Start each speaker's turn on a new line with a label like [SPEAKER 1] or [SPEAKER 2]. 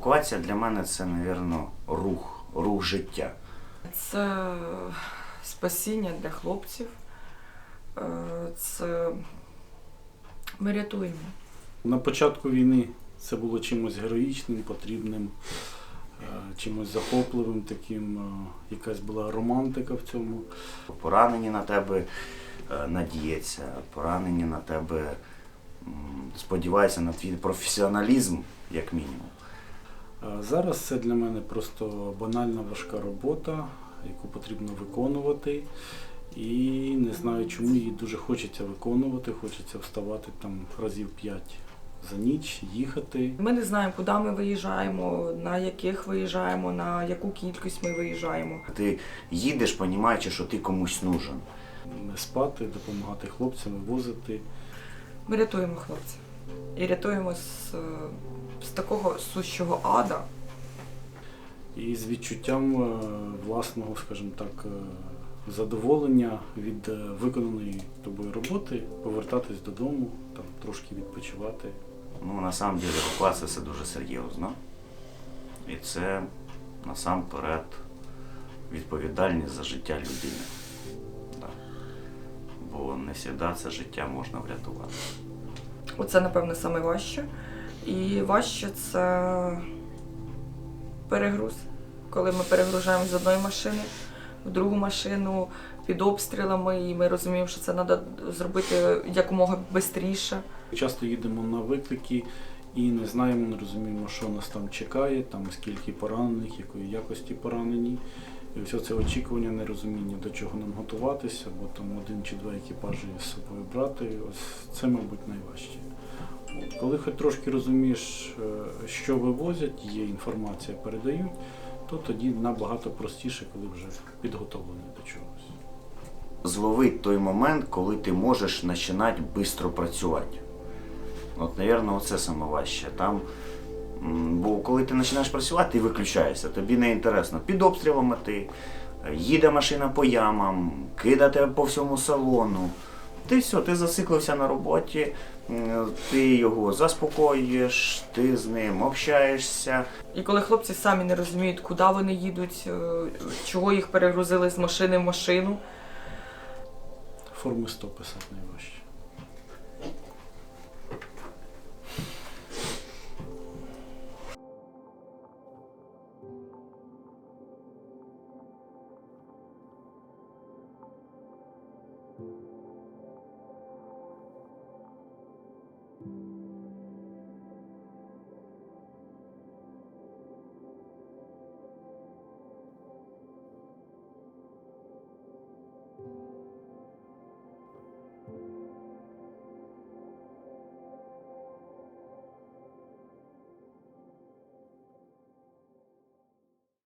[SPEAKER 1] Евакуація для мене це, мабуть, рух, рух життя.
[SPEAKER 2] Це спасіння для хлопців. Е, Це ми рятуємо.
[SPEAKER 3] На початку війни це було чимось героїчним, потрібним, е, чимось захопливим, таким, е, якась була романтика в цьому.
[SPEAKER 1] Поранені на тебе е, надіються, поранені на тебе сподіваються на твій професіоналізм, як мінімум.
[SPEAKER 3] А Зараз це для мене просто банальна важка робота, яку потрібно виконувати. І не знаю, чому її дуже хочеться виконувати, хочеться вставати там разів п'ять за ніч, їхати.
[SPEAKER 2] Ми не знаємо, куди ми виїжджаємо, на яких виїжджаємо, на яку кількість ми виїжджаємо.
[SPEAKER 1] Ти їдеш, розуміючи, що ти комусь нужен.
[SPEAKER 3] Не спати, допомагати хлопцям, вивозити.
[SPEAKER 2] Ми рятуємо хлопців. І рятуємо з, е, з такого сущого ада.
[SPEAKER 3] І з відчуттям е, власного, скажімо так, е, задоволення від е, виконаної тобою роботи, повертатись додому, там трошки відпочивати.
[SPEAKER 1] Ну, насамперед, евакуація це дуже серйозно. І це насамперед відповідальність за життя людини. Да. Бо не завжди це життя можна врятувати.
[SPEAKER 2] Оце, напевно, саме важче. І важче це перегруз. Коли ми перегружаємо з одної машини в другу машину під обстрілами, і ми розуміємо, що це треба зробити якомога швидше.
[SPEAKER 3] Часто їдемо на виклики і не знаємо, не розуміємо, що нас там чекає, там скільки поранених, якої якості поранені. І все це очікування, нерозуміння, до чого нам готуватися, бо там один чи два екіпажі з собою брати. Ось це, мабуть, найважче. Коли хоч трошки розумієш, е, що вивозять, є інформація, передають, то тоді набагато простіше, коли вже підготовлений до чогось.
[SPEAKER 1] Зловити той момент, коли ти можеш починати швидко працювати. От, мабуть, це саме важче. Там, бо коли ти починаєш працювати, ти виключаєшся, тобі не інтересно. Під обстрілами ти, їде машина по ямам, кида тебе по всьому салону. Ти все, ти зациклився на роботі, ти його заспокоюєш, ти з ним общаєшся.
[SPEAKER 2] І коли хлопці самі не розуміють, куди вони їдуть, е, чого їх перегрузили з машини в машину.
[SPEAKER 3] Форми 100 писати найважче.